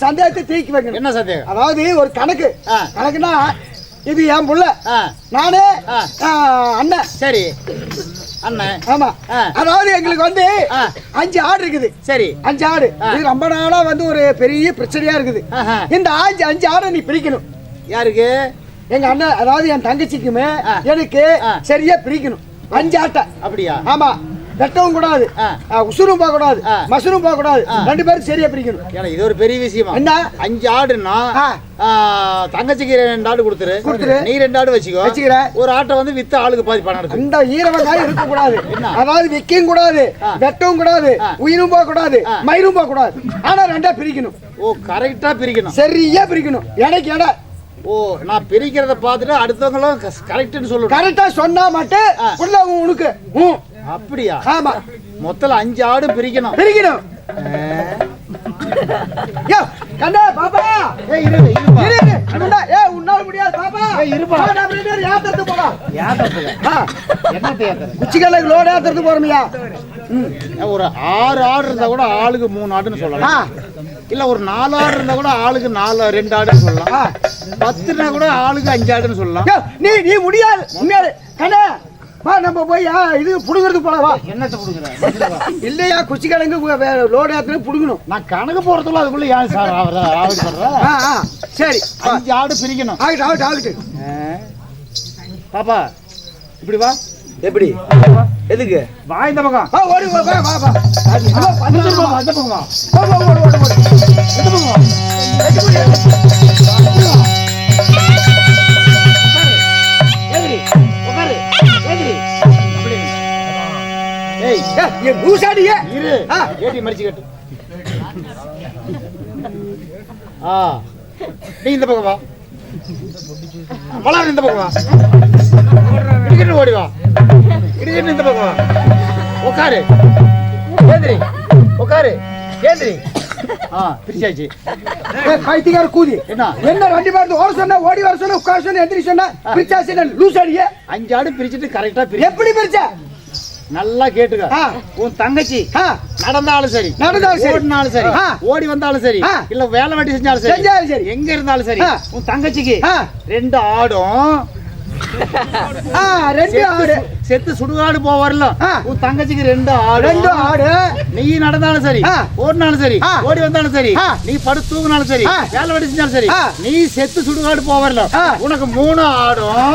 சந்தேகத்தை தீக்கி வைக்கணும். என்ன சந்தேகம்? அதாவது ஒரு கணக்கு. ஆ. கணக்குனா இது என் புள்ள. நானு அண்ணன். சரி. அண்ணன். ஆமா. அதாவது எங்களுக்கு வந்து. அஞ்சு ஆடு இருக்குது. சரி. அஞ்சு ஆடு. இது ரொம்ப நாளா வந்து ஒரு பெரிய பிரச்சனையா இருக்குது. இந்த அஞ்சு அஞ்சு ஆடை நீ பிரிக்கணும். யாருக்கு? எங்க அண்ணன் அதாவது என் தங்கச்சிக்குமே. எனக்கு. சரியா பிரிக்கணும். அஞ்சு ஆட்டை. அப்படியா? ஆமா. வெட்டவும் கூடாது உசுரும் போக கூடாது. மசுரும் போக கூடாது. ரெண்டு பேரும் சரியா பிரிக்கணும் ஏன்னா இது ஒரு பெரிய விஷயமா என்ன அஞ்சு ஆடுன்னா தங்கச்சிக்கு ரெண்டு ஆடு கொடுத்துரு கொடுத்துரு. நீ ரெண்டு ஆடு வச்சுக்கோ வச்சுக்கிறேன். ஒரு ஆட்டை வந்து வித்து ஆளுக்கு பாதி பணம் எடுத்து அந்த ஈரவங்காயம் இருக்க கூடாது? அதாவது விக்கவும் கூடாது. வெட்டவும் கூடாது. உயிரும் போக கூடாது. மயிரும் போக கூடாது ஆனா ரெண்டா பிரிக்கணும் ஓ கரெக்டா பிரிக்கணும் சரியா பிரிக்கணும் எனக்கு எடை ஓ நான் பிரிக்கிறத பார்த்துட்டு அடுத்தவங்களும் கரெக்ட்னு சொல்லணும் கரெக்டா சொன்னா மட்டும். உள்ள உனக்கு. அப்படியா? ஆமா. மொத்தம் அஞ்சு ஆடு பிரிக்கணும். பிரிக்கணும். யோ கண்ணா பாப்பா. ஏய், இரு, இருப்பா. இரு இரு. கண்ணா, ஏய் உன்னால முடியாது பாப்பா. ஏய், இருப்பா. வா, நம்ம ரெண்டு பேரும் ஏத்தறது போலாம். ஏத்தறதுக்கு. ஆ, என்னத்தை ஏத்தறது? குச்சிக்கல்லுக்கு லோடு ஏத்தறது போறோமியா? ஒரு ஆறு ஆடு இருந்தா கூட ஆளுக்கு மூணு ஆடுன்னு. சொல்லலாம். இல்ல ஒரு நாலு ஆடு இருந்தா கூட ஆளுக்கு நாலு ரெண்டு ஆடுன்னு சொல்லலாம். பத்துனா கூட ஆளுக்கு அஞ்சு ஆடுன்னு சொல்லலாம். நீ நீ முடியாது. உண்மையாலே. கண்ணா வா நம்ம போய் ஆ, இது புடுங்கிறது போல வா. என்னத்தை கொடுக்குறேன் இல்லையா குச்சி கிழங்கு லோடு ஏத்தணும் புடுங்கணும். நான் கணக்கு போறதுக்குள்ள அதுக்குள்ள ஏன் சார் அவர் ஆவடி பண்ற ஆ ஆ சரி. அஞ்சு ஆடு பிரிக்கணும். ஆகட்டும் ஆகட்டும் ஆகட்டும் பாப்பா இப்படி வா. எப்படி? எதுக்கு? வா இந்த பக்கம். வா ஓடி வா வா வா இன்னும் இந்த பதினாறு பக்கம் வா. வா, இந்த பக்கம் வா. வா, வா, ஓடு, ஓடு, ஓடு. இந்த பக்கம் வா. என் பூசாடியே இரு. ஏடி மடிச்சு கட்டு ஆ. நீ இந்த பக்கம் வா. மலர் இந்த பக்கம் வா. இடிக்கிட்டு ஓடி வா. இடிக்கிட்டு இந்த பக்கம் வா. உட்காரு ஏந்திரி. உட்காரு ஏந்திரி. ஆ பிரிச்சாச்சு. பைத்தியக்கார கூதி. என்ன? என்ன ரெண்டு பேருக்கு ஓட சொன்ன ஓடி வர சொன்ன உட்கார சொன்ன எந்திரி சொன்ன பிரிச்சாசி லூசாடியே. அஞ்சு ஆடு பிரிச்சுட்டு கரெக்டா எப்படி பிரிச்ச? நல்லா கேட்டுக்க. உன் தங்கச்சி நடந்தாலும் சரி நடந்தாலும் சரி. ஓடினாலும் சரி. ஓடி வந்தாலும் சரி. இல்ல வேலை வெட்டி செஞ்சாலும் சரி செஞ்சாலும் சரி. எங்க இருந்தாலும் சரி. உன் தங்கச்சிக்கு. ரெண்டு ஆடும் ரெண்டு ஆடு. செத்து- சுடுகாடு போவார்ல. உன் தங்கச்சிக்கு ரெண்டு ஆடு. ரெண்டு ஆடு. நீ நடந்தாலும் சரி. ஓடினாலும் சரி. ஓடி வந்தாலும் சரி. நீ படுத்து தூங்கினாலும் சரி. வேலை வெட்டி செஞ்சாலும் சரி. நீ செத்து சுடுகாடு போவார்ல. உனக்கு மூணு ஆடும்.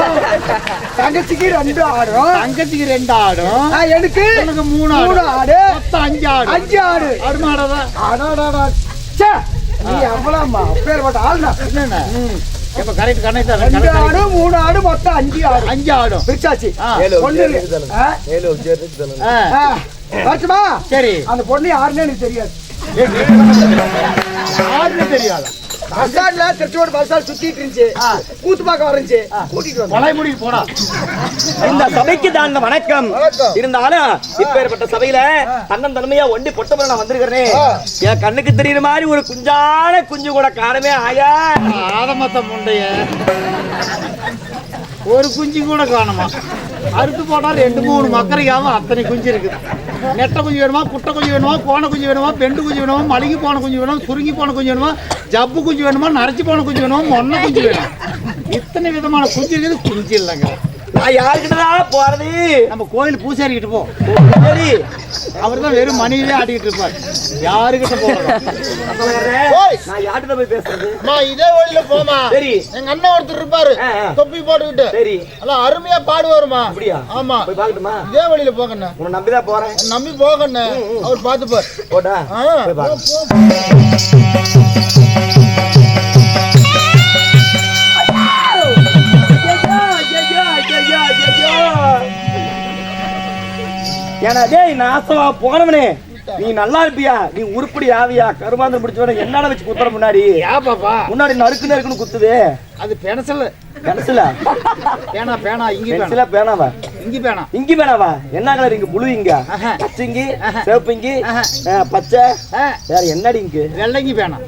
தங்கச்சிக்கு ரெண்டு ஆடும். தங்கச்சிக்கு ரெண்டு ஆடும். எனக்கு உனக்கு மூணு மூணு ஆடு. மொத்தம் அஞ்சு ஆடு. அஞ்சு ஆடு. ஆடு மாடாதான் அடாடாடா. ச்சே, நீ எவ்வளவுமா? அப்பேற்பட்ட ஆளுடா. என்னென்ன இப்ப கரெக்ட் கணக்கு ரெண்டு ஆடு மூணு ஆடு மொத்தம் அஞ்சு ஆடு. அஞ்சு ஆடும் பிரிச்சாச்சு. ஆ. பொண்ணு ஆ? ஆ, ஆ, வரட்டுமா? சரி. அந்த பொண்ணு யாருன்னு எனக்கு தெரியாது. யாருன்னு தெரியாது? பஸ் ஸ்டாண்ட்ல திருச்சோடு பஸ் ஸ்டாண்ட் சுத்திட்டு இருந்துச்சு. கூத்து பார்க்க வரஞ்சுச்சு கூட்டிட்டு முடிக்கு போடா. இந்த சபைக்கு தாங்க வணக்கம். வணக்கம். இருந்தாலும் இப்பேற்பட்ட சபையில தன்னன் தன்மையா ஒண்டி பொட்டப்பட நான் வந்திருக்கிறேன். என் கண்ணுக்கு தெரியுற மாதிரி ஒரு குஞ்சான குஞ்சு கூட காணமே ஆயா. ஆதமத்த முண்டைய. ஒரு குஞ்சு கூட காணுமா? அறுத்து போட்டால் ரெண்டு மூணு மக்கரைக்காம அத்தனை குஞ்சு இருக்குது. நெட்டை குஞ்சு வேணுமா குட்டை குஞ்சு வேணுமா போன குஞ்சு வேணுமா பெண்டு குஞ்சு வேணுமா மழுகி போன குஞ்சு வேணுமா சுருங்கி போன குஞ்சு வேணுமா ஜப்பு குஞ்சு வேணுமா நரைச்சி போன குஞ்சு வேணுமா மொன்ன குஞ்சு வேணும்? இத்தனை விதமான குஞ்சு இருக்குது குஞ்சு இல்லைங்க. நான் யாருக்கிட்டதான் போறது? நம்ம கோயில் பூசாரிக்கிட்டு போ. சரி. அவர் தான் வெறும் மணியிலே ஆடிக்கிட்டு இருப்பார். யாருக்கிட்ட போறோம். நான் யார்கிட்ட போய் பேசுறது? அம்மா, இதே வழியில போமா சரி. எங்க அண்ணன் ஒருத்தர் இருப்பாரு. தொப்பி போட்டுக்கிட்டு. சரி. நல்லா அருமையா பாடுவாருமா அப்படியா? ஆமா. போய் பாக்கட்டுமா இதே வழியில போகண்ணே உன்னை நம்பிதான் போறேன். நம்பி போகண்ணே அவர் பார்த்துப்பார். போட்டா ஆ, போய் ஏன்னா டேய் நாசமா போனவனே. நீ நல்லா இருப்பியா? நீ உருப்படி ஆவியா? கருமாந்திரம் பிடிச்சவன என்னால வச்சு குத்துற முன்னாடி? முன்னாடி நறுக்கு நறுக்குன்னு குத்துது. அது பெனசல். பென்சிலா? பேனா பேனா இங்கி பேனா. பென்சிலா பேனாவா? இங்கி பேனா. இங்கி பேனாவா? என்ன கலர் இங்க? புளு இங்க? ஆஹா. பச்சை இங்கி ஆஹா. சிவப்பு இங்கி? பச்சை? வேற என்னடி இங்கு? வெள்ளைங்கி பேனா.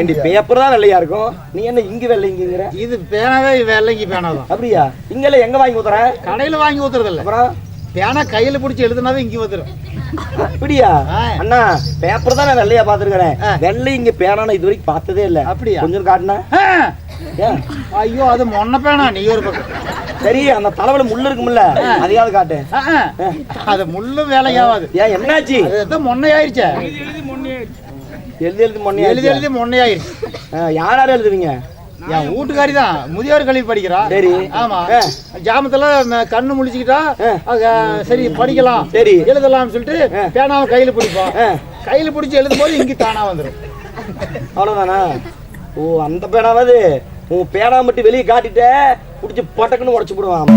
ஏண்டி பேப்பர் தான் வெள்ளையா இருக்கும். நீ என்ன இங்கு வெள்ளை இங்குங்கிற இது பேனாவே வெள்ளைங்கி பேனா தான் அப்படியா? இங்கெல்லாம் எங்க வாங்கி ஊத்துற? கடையில வாங்கி ஊத்துறது இல்ல அப்புறம்? பேனா கையில பிடிச்சி எழுதுனாவே இங்க வந்துடும் அப்படியா. அண்ணா பேப்பர் தான் நான் வெள்ளையா பாத்துருக்கேன் ஆ. வெள்ளை இங்க பேனா நான் இது வரைக்கும் பார்த்ததே இல்ல. அப்படியா? கொஞ்சம் காட்டுனா ஐயோ அது மொன்ன பேனா நீ ஒரு பக்கம். சரி அந்த தலைவல முள்ளு இருக்கும்ல அதையாவது காட்டு. அது முள்ளும் வேலையாவாது. ஏன் என்னாச்சு? அது எதுவும் மொன்னையாயிருச்சே. எழுதி எழுதி மொன்னையா எழுதி எழுதி மொன்னையாயிருச்சு? யார் யார் எழுதுவீங்க என் வீட்டுக்காரி தான் முதியோர் கல்வி படிக்கிறா. சரி. ஆமா. ஜாமத்துல கண்ணு முடிச்சுக்கிட்டா சரி படிக்கலாம். சரி. எழுதலாம்னு சொல்லிட்டு பேனாவை கையில பிடிப்போம் கையில பிடிச்சி எழுதும் போது இங்க தானா வந்துடும் அவ்வளவுதானா? ஓ அந்த பேனாவது உன் பேனா மட்டும் வெளியே காட்டிட்டே பிடிச்சி பட்டக்குன்னு உடச்சு போடுவான்.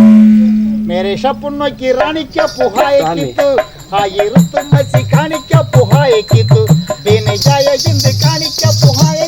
மேரே சப்புன் நோக்கி ராணிக்க புகாய கித்து ஆயிரத்து மசி காணிக்க புகாய கித்து. வீணை ஜாய இந்து காணிக்க புகாய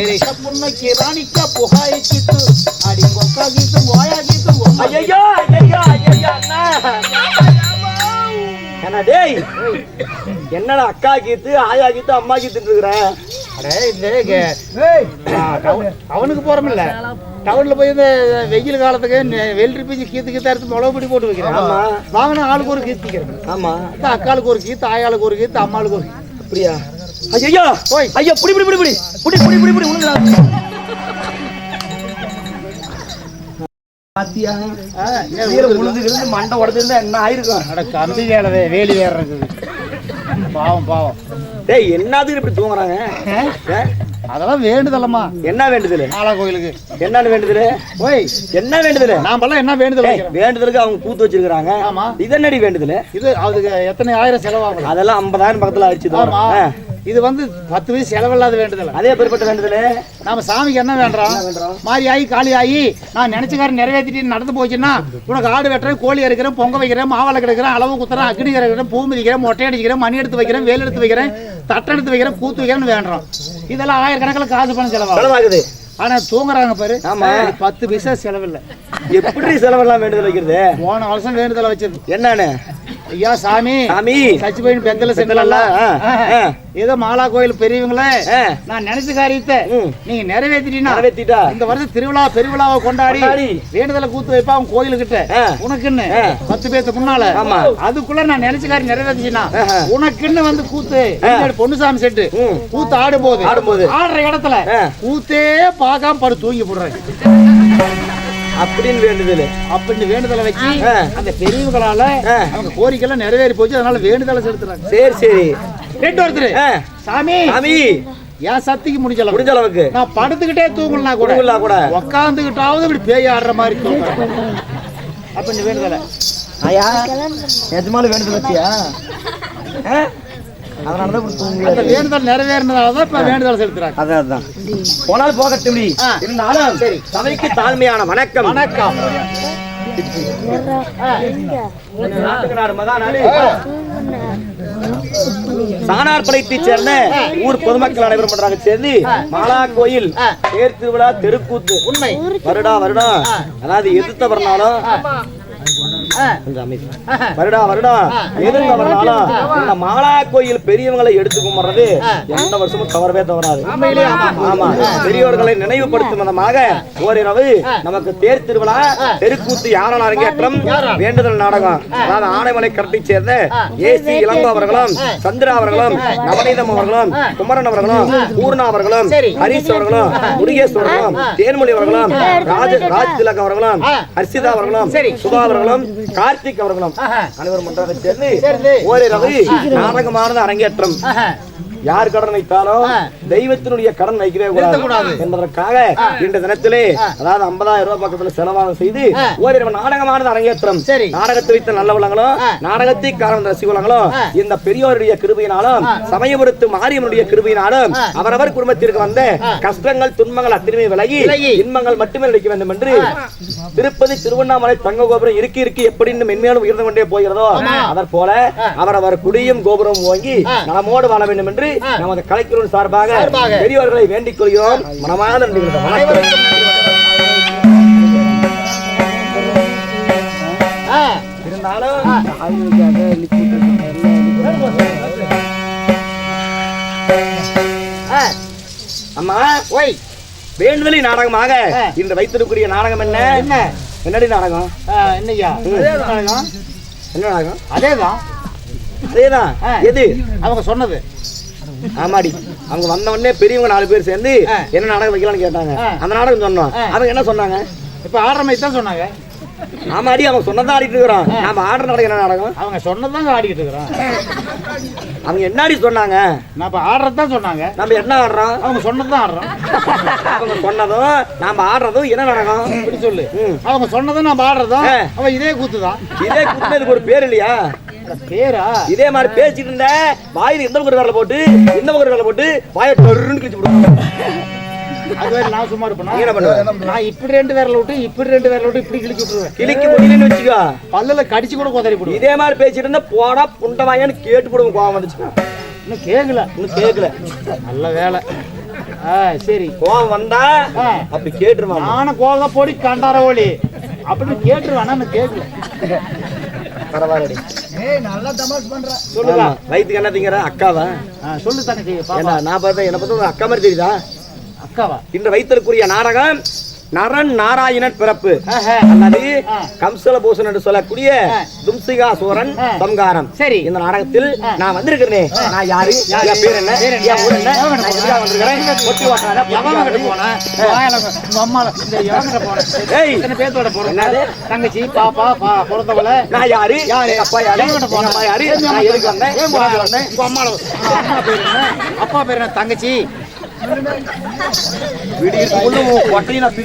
ರೇಖಾ ಪುಣ್ಣಕ್ಕೆ ರಾಣಿಕ ಪುಹಾಯಿಸಿತ್ತು ಅಡಿ ಕೊಕ್ಕಾಗಿತ್ತು ವಾಯಾಗಿತ್ತು ಅಯ್ಯಯ್ಯೋ டேய் என்னடா அக்கா கீத்து ஆயா கீத்து அம்மா கீத்துட்டு இருக்கிறேன் அவனுக்கு போறமில்ல டவுன்ல போய் இந்த வெயில் காலத்துக்கு வெள்ளி பிஞ்சு கீத்து கீத்தா எடுத்து மிளகு பிடி போட்டு வைக்கிறேன். ஆமா. வாங்கினா ஆளுக்கு ஒரு கீத்து வைக்கிறேன் ஆமா. அக்காளுக்கு ஒரு கீத்து ஆயாளுக்கு ஒரு கீத்து அம்மாளுக்கு ஒரு அப்படியா? ஐயோ ஓய். ஐயோ புடி புடி புடி புடி. புடி புடி புடி புடி உழுந்துடா. பாத்தியா? ஆ, என்ன மண்டை உடச்சிருந்தா ஆயிருக்கும்? அட கம்பி வேலை வேற இருக்குது. பாவம் பாவம். டேய் என்னதுக்கு இப்படி தூங்குறாங்க? அதெல்லாம் வேண்டுதலம்மா. என்ன வேண்டுதல்? ஆலா கோயிலுக்கு. என்னன்னு வேண்டுதல்? ஓய். என்ன வேண்டுதல்? நாமெல்லாம் என்ன வேண்டுதல் வேண்டுதலுக்கு அவங்க கூத்து வச்சிருக்காங்க ஆமா. இது என்னடி வேண்டுதல்? இது அதுக்கு எத்தனை ஆயிரம் செலவாகும்? அதெல்லாம் ஐம்பதாயிரம் பக்கத்துல ஆயிடுச்சு. இது வந்து பத்து வயசு செலவில்லாத வேண்டுதல். அதே பெருப்பட்ட வேண்டுதல். நாம சாமிக்கு என்ன வேண்டுறோம்? மாறி ஆகி காளி ஆகி நான் நினைச்சக்காரன் நிறைவேற்றிட்டு நடந்து போச்சுன்னா உனக்கு ஆடு வெட்டுறேன் கோழி அறுக்கிறேன் பொங்க வைக்கிறேன் மாவளை கிடக்கிறேன் அளவு குத்துறேன் அக்னி கிடக்கிறேன் பூ மிதிக்கிறேன் மொட்டை அடிக்கிறேன் மணி எடுத்து வைக்கிறேன் வேல் எடுத்து வைக்கிறேன் தட்டை எடுத்து வைக்கிறேன் கூத்து வைக்கிறேன்னு வேண்டுறோம் இதெல்லாம் ஆயிரக்கணக்கில் காசு பணம் செலவாகுது ஆனா தூங்குறாங்க பாரு ஆமா. பத்து பைசா செலவில்லை எப்படி செலவெல்லாம் வேண்டுதல் வைக்கிறது போன வருஷம் வேண்டுதலை வச்சது என்னன்னு ஐயா சாமி சாமி சச்சி பையன் பெத்தல ஆ. ஏதோ மாலா கோயில் பெரியவங்களே. நான் நினைச்ச காரியத்தை. நீங்க நிறைவேற்றிட்டீங்கன்னா நிறைவேத்திட்டா இந்த வருஷம் திருவிழா பெருவிழாவை கொண்டாடி. வேண்டுதலை கூத்து வைப்பா அவன் கோயிலுக்கிட்ட. உனக்குன்னு. பத்து பேத்துக்கு முன்னால. அதுக்குள்ள நான் நினைச்ச காரியம் நிறைவேற்றிச்சுன்னா ஆஹா. உனக்குன்னு வந்து கூத்து பொன்னுசாமி செட்டு. கூத்து ஆடும் போது ஆடும்போது. ஆடுற இடத்துல. கூத்தே பார்க்காம படு தூங்கி போடுறாங்க அப்படின்னு வேண்டுதல். அப்படின்னு வேண்டுதலை வச்சு ஆ. அந்த பெரியவங்களால ஆ. அவங்க கோரிக்கைலாம் நிறைவேறி போச்சு அதனால வேண்டுதலை செலுத்துறாங்க. சரி சரி. ரெண்டு ஒருத்தர். ஆ. சாமி. சாமி. ஏன் சத்திக்கு முடிஞ்சல முடிஞ்ச அளவுக்கு. நான் படுத்துக்கிட்டே தூங்கலாம் கூட தூங்கலாம் கூட. உக்காந்துக்கிட்டாவது இப்படி பேய் ஆடுற மாதிரி அப்ப நீ வேண்டுதல. ஐயா நிஜமாலும் வேண்டுதல் வச்சியா? இப்படி தூங்கல அந்த வேண்டுதல் நிறைவேறினதால தான் இப்ப வேண்டுதல் செலுத்துறாங்க. அதான் அதான் போனால் போகட்டும். இருந்தாலும் சரி. சபைக்கு தாழ்மையான வணக்கம். வணக்கம். சானார் படைத்தைச் சேர்ந்த ஊர் பொதுமக்கள் அனைவரும் பண்றாங்க சேர்ந்து மாலா கோயில். தேர் திருவிழா தெருக்கூத்து. உண்மை. வருடா வருடம் அதாவது எதிர்த்த வரனாலும். வருடா வருடா. எதுங்க வரனாலும் இந்த மாலா கோயில் பெரியவங்களை எடுத்து கும்பிடுறது எந்த வருஷமும் தவறவே தவறாது. ஆமா. பெரியோர்களை நினைவுபடுத்தும் விதமாக ஓரிரவு நமக்கு தேர் திருவிழா தெருக்கூத்து யாரன் அரங்கேற்றம் வேண்டுதல் நாடகம். அதாவது ஆனைமலை கரட்டை சேர்ந்த ஏசி இளங்கோ அவர்களும் சந்திரா அவர்களும் நவநீதம் அவர்களும் குமரன் அவர்களும் பூர்ணா அவர்களும் ஹரிஷ் அவர்களும் முருகேஷ் அவர்களும் தேன்மொழி அவர்களும் ராஜ ராஜ் திலக் அவர்களும் ஹர்ஷிதா அவர்களும் சுதா அவர்களும் கார்த்திக் அவர்களும் அனைவரும் ஒன்றாக சேர்ந்து ஓரிரவு நாடகமானது அரங்கேற்றம். யார் கடன் வைத்தாலும் தெய்வத்தினுடைய கடன் வைக்கவே கூடாது. என்பதற்காக இன்று தினத்திலே அதாவது 50000 ரூபாய் பக்கத்துல செலவாகம் செய்து ஓரிரவு நாடகமானது அரங்கேற்றம். நாடகத்தை வைத்த நல்லவளங்களும் நாடகத்தை காரணம் ரசிகலங்களும் இந்த பெரியோருடைய கிருபையினாலும் சமயபுரத்து மாரியம்மனுடைய கிருபையினாலும் அவரவர் குடும்பத்திற்கு வந்த கஷ்டங்கள் துன்பங்கள் அத்தனை விலகி இன்பங்கள் மட்டுமே கிடைக்க வேண்டும் என்று திருப்பதி திருவண்ணாமலை தங்க கோபுரம் இருக்கு இருக்கு எப்படி இன்னும் மென்மேலும் உயர்ந்து கொண்டே போகிறதோ அதற் போல அவரவர் குடியும் கோபுரம் வாங்கி நலமோடு வாழ வேண்டும் என்று நமது கலைக்குழு சார்பாக பெரியவர்களை வேண்டிக் கொள்கிறோம். இருந்தாலும் அம்மா ஓய். வேண்டுதலை நாடகமாக இன்று வைத்திருக்கூடிய நாடகம் என்ன? என்ன? என்னடி நாடகம்? என்ன நாடகம்? அதேதான். அதேதான். எது? அவங்க சொன்னது. ஆமாடி. அவங்க வந்த உடனே பெரியவங்க நாலு பேர் சேர்ந்து. என்ன நாடகம் வைக்கலாம்னு கேட்டாங்க. அந்த நாடகம் சொன்னோம். அவங்க என்ன சொன்னாங்க? இப்ப ஆடுற மாதிரி தான் சொன்னாங்க. ஆமாடி அவங்க சொன்னதான் ஆடிட்டு இருக்கிறோம். நாம ஆடுற நாடகம் என்ன நாடகம்? அவங்க சொன்னதாங்க ஆடிக்கிட்டு இருக்கிறோம். அவங்க என்னடி சொன்னாங்க? நான் இப்ப ஆடுறது தான் சொன்னாங்க. நம்ம என்ன ஆடுறோம்? அவங்க சொன்னதுதான் ஆடுறோம். அவங்க சொன்னதும் நாம ஆடுறதும் என்ன நாடகம்? இப்படி சொல்லு. அவங்க சொன்னதும் நம்ம ஆடுறதும். அவன் இதே கூத்து தான் இதே குத்துனதுக்கு ஒரு பேர் இல்லையா? பேரா? இதே மாதிரி பேசிட்டு இருந்த வாயில இந்த பக்கம் வரல போட்டு இந்த பக்கம் வரல போட்டு வாயை டொருன்னு கிழிச்சு விடுவோம் அது நான் சும்மா இருப்பேனா? என்ன பண்ணுவ? நான் இப்படி ரெண்டு விரல விட்டு இப்படி ரெண்டு விரல விட்டு இப்படி கிழிச்சு விட்டுருவேன். கிழிக்க முடியலன்னு வச்சுக்கோ. பல்லுல கடிச்சு கூட கொதறி போடுவேன். இதே மாதிரி பேசிட்டு இருந்தா போடா புண்டவாயான்னு கேட்டு போடுவோம் கோவம் வந்துச்சுன்னா. இன்னும் கேக்கல. இன்னும் கேட்கல நல்ல வேலை. சரி. கோவம் வந்தா. அப்படி கேட்டுருவான் நானும் கோக போடி கண்டார ஓலி. அப்படின்னு கேட்டுருவேன் வயித்துக்கு என்ன திங்கிற? அக்காவா? சொல்லு ஏண்டா நான் பார்த்தா என்ன பார்த்தா ஒரு அக்கா மாதிரி தெரியுதா? அக்காவா? இன்று வைத்திருக்கூடிய நாடகம் நரன் நாராயணன் பிறப்பு. அல்லது ஆ. கம்சலபூசன் என்று சொல்லக்கூடிய ஆ. தும்சிகாசூரன் ஆ. சம்காரம். சரி. இந்த நாடகத்தில். நான் வந்திருக்கிறேனே. நான் யாரு? என் பேர் என்ன? என் ஊர் என்ன? வந்திருக்கிறேன்? கிட்ட. இத்தனை பேர்த்தோட போறேன்? தங்கச்சி பாப்பா பா பிறந்தவள. நான் யாரு? எங்க அப்பா யாரு? அம்மா யாரு? நான் எதுக்கு வந்தேன்? உங்க அம்மா அம்மா பேர் என்ன? அப்பா பேர் என்ன? தங்கச்சி. வீடியோ உன் கொட்டையை நான்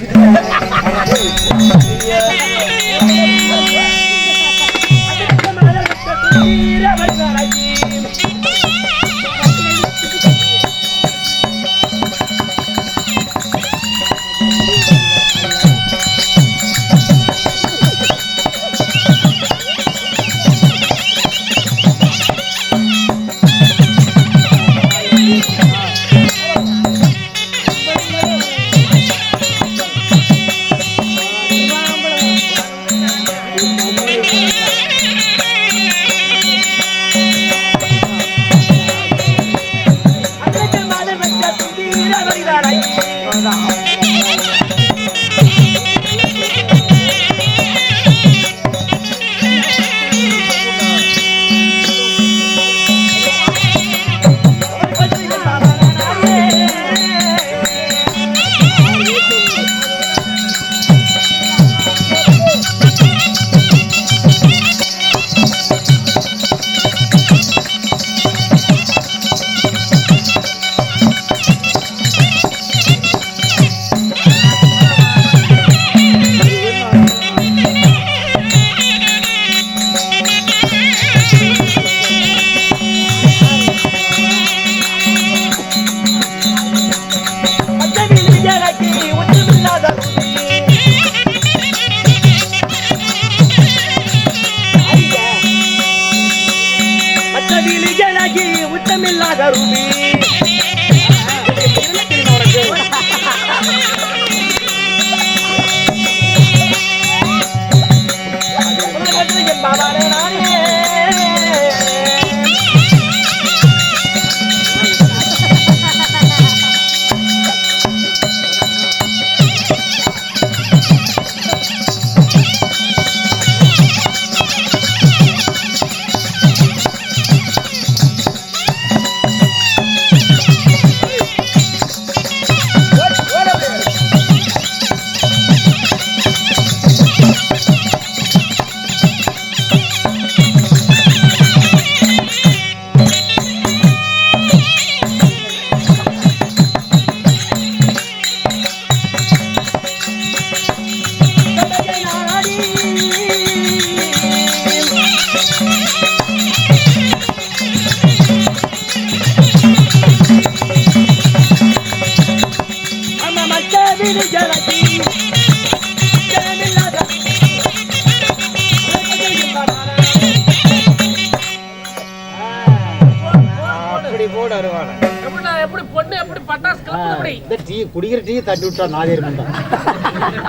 குடிக்கிற டீ தட்டி விட்டா நாதேர் மண்டா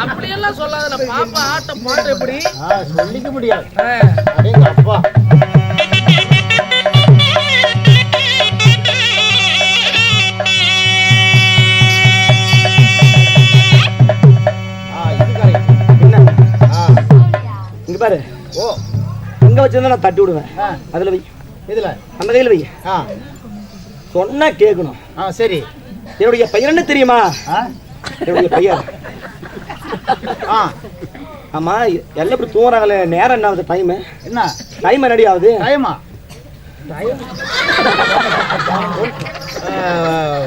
அப்படியெல்லாம் சொல்லாத பாப்பா ஆட்டம் பாட்டு எப்படி? சொல்லிக்க முடியாது. ஆ. அடேங்க அப்பா இங்க பாரு. ஓ. இங்க வச்சிருந்தா நான் தட்டி விடுவேன். அதுல வை. இதுல அந்த கையில வை. ஆ. சொன்னா கேட்கணும். ஆ சரி. என்னுடைய பையன் என்ன தெரியுமா? என்னுடைய பையன் ஆ. ஆமா எல்லாம் இப்படி தூங்குறாங்களே நேரம் என்ன ஆகுது டைம் என்ன? டைம் என்னடி ஆகுது? டைமா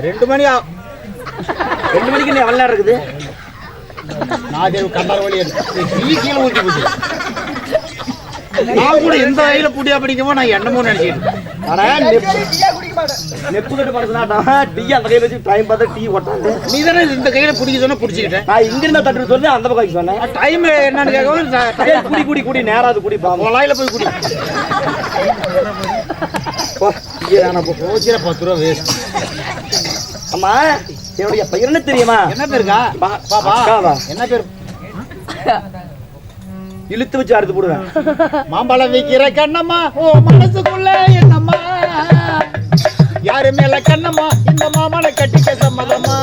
ரெண்டு மணி ஆ ரெண்டு மணிக்கு நீ எவ்வளவு நேரம் இருக்குது? நாதேவ் கண்டார் வழி கீழே ஊற்றி போச்சு நான் கூட எந்த வகையில புடியா பிடிக்குமோ நான் என்னமோ நினைச்சிட்டு ஆனா நெப்பு கட்டு படுத்துனாட்டா டீ அந்த கையில வச்சு டைம் பார்த்தா டீ ஒட்டாது நீ தானே இந்த கையில பிடிக்க சொன்னா பிடிச்சிக்கிட்டேன் நான் இங்க இருந்தா தட்டு சொல்லி அந்த பக்கம் சொன்னேன். டைம் என்னன்னு கேட்கவும் குடி குடி குடி நேரம் அது குடி போய் குடி. பத்து ரூபா வேஸ்ட் அம்மா என்னுடைய என்ன தெரியுமா? என்ன பேருக்கா? பாப்பா? என்ன பேர்? இழுத்து வச்சு அறுத்து போடுவேன். மாம்பழம் விக்கிற கண்ணம்மா ஓ மனசுக்குள்ள என்னம்மா? யாரு மேல கண்ணம்மா? இந்த மாமலை கட்டிக்க சம்மதமா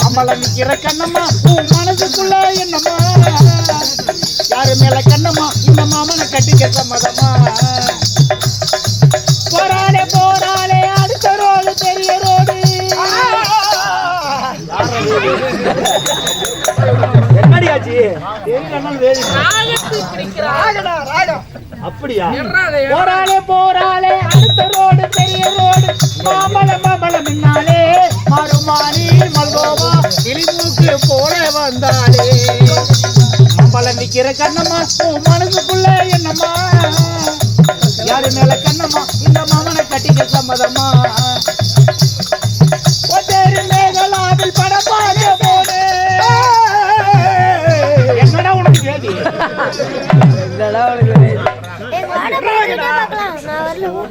மாம்பழம் விக்கிற கண்ணம்மா ஓ மனசுக்குள்ள என்னம்மா? யாரு மேல கண்ணம்மா? இந்த மாமனை கட்டிக்க சம்மதமா போராளே போராளே அடுத்த ரோடு பெரிய ரோடு. என்னடி ஆச்சு? ராகத்தை பிடிக்கிறார். அப்படியா? போராளே போராளே அடுத்த ரோடு பெரிய ரோடு. மாம்பழம் மாம்பழம் முன்னாலே. மறுமானி மல்கோவா கிளிமூக்கு போல வந்தாலே மாம்பழம் விக்கிற கண்ணம்மா உன் மனசுக்குள்ள என்னம்மா? யாரு மேல கண்ணம்மா? இந்த மாமனை கட்டிக்க சம்மதமா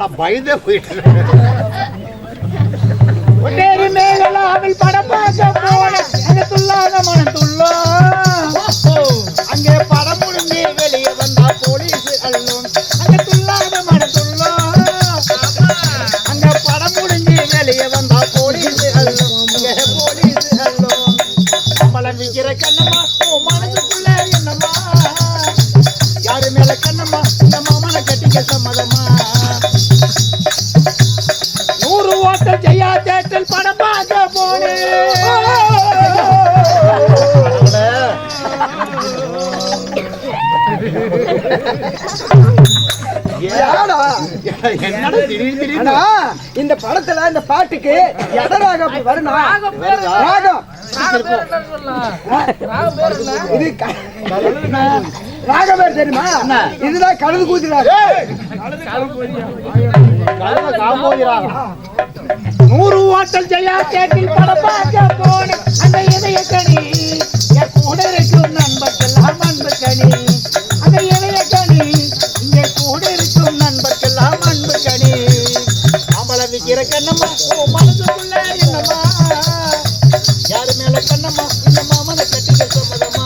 நான் பயந்தே போயிட்டேன். ஒட்டேரி படம் பார்க்க போன துள்ளாத மனம் துள்ளா. இந்த படத்துல இந்த பாட்டுக்கு அப்படி வருமா ராகம். இது பேர் தெரியுமா? இதுதான் கழுது கூத்துறாங்க. நூறு ஓட்டல் ஜெயா தேட்டில் படம் பார்க்க போனேன் அந்த இதய கனி என் கூட இருக்கும் நண்பர்க்கெல்லாம் அன்பு கனி. மாம்பழம் கண்ணம்மா ஓ மனசுக்குள்ள என்னம்மா? யாரு மேல கண்ணம்மா இந்த மன கட்டிக்க சம்மதமா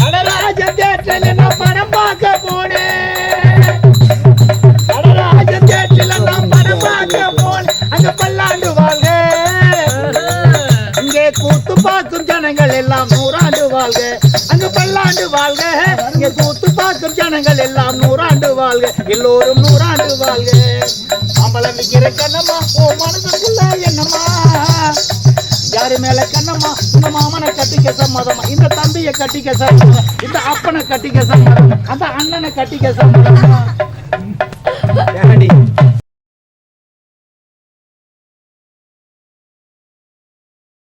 நடராஜ தேட்டல் நான் படம் பார்க்க போனேன்? நடராஜ தேட்டல் நான் படம் பார்க்க போனேன்? அங்க பல்லாண்டு வாழ்க. இங்கே கூத்து பார்க்கும் ஜனங்கள் எல்லாம் நூறாண்டு வாழ்க. அங்க பல்லாண்டு வாழ்க. கூத்து பார்க்கும் ஜனங்கள் எல்லாம் நூறாண்டு வாழ்க. எல்லோரும் நூறாண்டு வாழ்க. அம்பலம் விற்கிற கண்ணம்மா ஓ மனசுக்குள்ள என்னம்மா? யாரு மேல கண்ணம்மா? இந்த மாமனை கட்டிக்க சம்மதமா இந்த தம்பியை கட்டிக்க சம்மதம் இந்த அப்பனை கட்டிக்க சம்மதம் அந்த அண்ணனை கட்டிக்க சம்மதமா